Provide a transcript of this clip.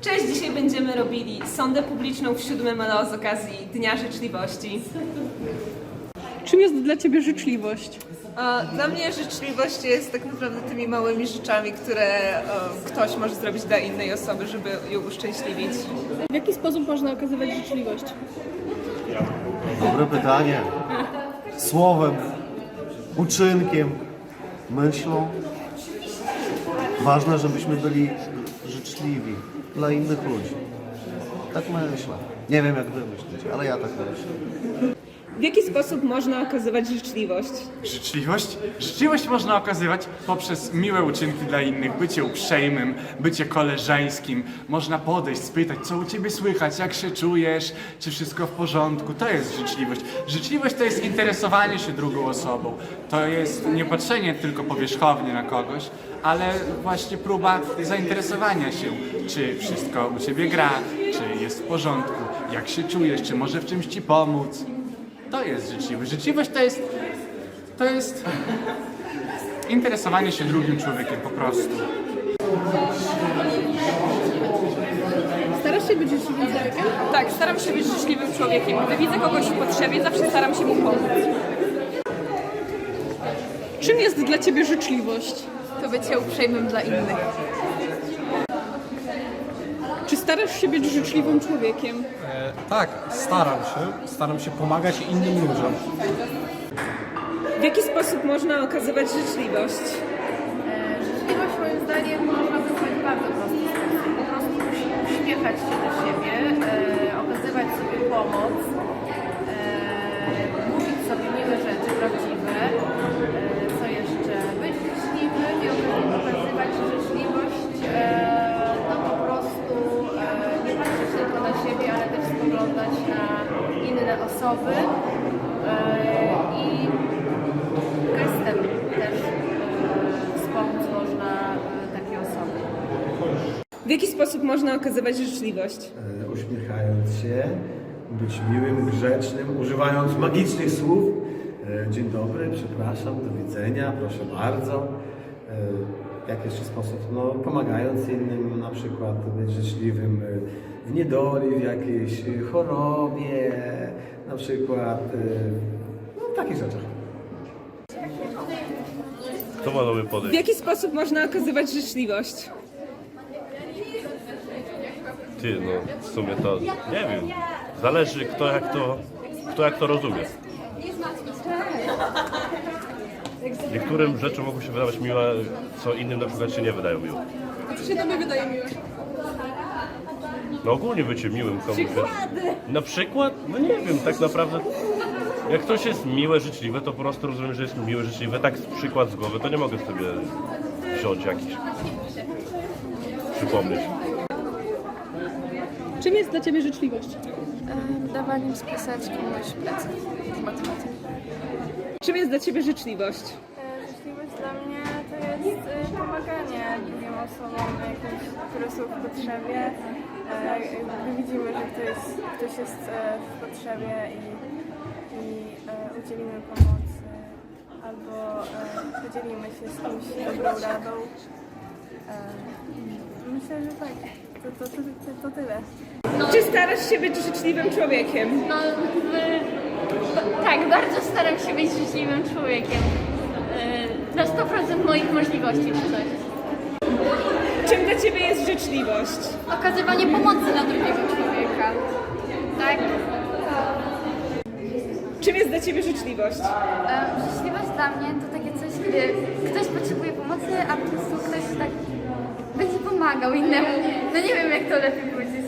Cześć, dzisiaj będziemy robili sondę publiczną w siódmym LO z okazji Dnia Życzliwości. Czym jest dla Ciebie życzliwość? A Dla mnie życzliwość jest tak naprawdę tymi małymi rzeczami, które e, ktoś może zrobić dla innej osoby, żeby ją uszczęśliwić. W jaki sposób można okazywać życzliwość? Dobre pytanie. Słowem, uczynkiem, myślą. Ważne, żebyśmy byli życzliwi dla innych ludzi. Tak myślę. Nie wiem, jak wy myślicie, ale ja tak myślę. W jaki sposób można okazywać życzliwość? Życzliwość? Życzliwość można okazywać poprzez miłe uczynki dla innych, bycie uprzejmym, bycie koleżeńskim. Można podejść, spytać, co u ciebie słychać, jak się czujesz, czy wszystko w porządku. To jest życzliwość. Życzliwość to jest interesowanie się drugą osobą. To jest nie patrzenie tylko powierzchownie na kogoś, ale właśnie próba zainteresowania się, czy wszystko u ciebie gra, czy jest w porządku, jak się czujesz, czy może w czymś ci pomóc. To jest życzliwość. Życzliwość to jest to jest interesowanie się drugim człowiekiem po prostu. Starasz się być życzliwym człowiekiem? Tak, staram się być życzliwym człowiekiem. Gdy widzę kogoś w potrzebie, zawsze staram się mu pomóc. Czym jest dla Ciebie życzliwość? To bycie uprzejmym dla innych. Czy starasz się być życzliwym człowiekiem? E, tak, staram się. Staram się pomagać innym ludziom. W jaki sposób można okazywać życzliwość? Życzliwość moim zdaniem można wybrać w bardzo prosty sposób. Po prostu uśmiechać się do siebie, e, okazywać sobie pomoc, e, mówić sobie miłe rzeczy, prawdziwe. E, co jeszcze? Być życzliwym i oka- okazywać życzliwość. E, no po prostu e, nie patrzeć tylko na siebie, ale też spoglądać na E, I gestem też e, wspomóc można e, takie osoby. W jaki sposób można okazywać życzliwość? uśmiechając się, być miłym, grzecznym, używając magicznych słów. Dzień dobry, przepraszam, do widzenia, proszę bardzo. W jaki jeszcze sposób? No, pomagając innym, na przykład być życzliwym e, w niedoli, w jakiejś chorobie, na przykład e, no, w takich rzeczach. Kto ma nowy W podejść? jaki sposób można okazywać życzliwość? Ty, no w sumie to nie wiem. Zależy kto jak to, kto jak to rozumie. Niektórym rzeczom mogą się wydawać miłe, co innym na przykład się nie wydają miłe. Co się Tobie wydaje miłe? No ogólnie bycie miłym komuś. wiesz. Na przykład? No nie wiem, tak naprawdę. Jak ktoś jest miłe, życzliwe, to po prostu rozumiem, że jest miłe, życzliwe. Tak z przykład z głowy, to nie mogę sobie wziąć jakiś. Przypomnieć. Czym jest dla Ciebie życzliwość? Dawaniem spisać komuś pracę z matematyki. Czym jest dla Ciebie życzliwość? Życzliwość dla mnie to jest e, pomaganie drugim osobom, jakimś, które są w potrzebie. E, Gdy widzimy, że ktoś, ktoś jest e, w potrzebie i, i e, udzielimy pomocy albo e, podzielimy się z kimś dobrą radą. E, Myślę, że tak. To, to, to, to, to tyle. Czy starasz się być życzliwym człowiekiem? No, w, tak, bardzo staram się być życzliwym człowiekiem. Yy, Na 100% moich możliwości czy coś. Czym dla Ciebie jest życzliwość? Okazywanie pomocy dla drugiego człowieka. Tak. Czym jest dla Ciebie życzliwość? Życzliwość dla mnie to takie coś, gdy ktoś potrzebuje pomocy, a po prostu ktoś tak będzie pomagał innemu. No nie wiem, jak to lepiej powiedzieć.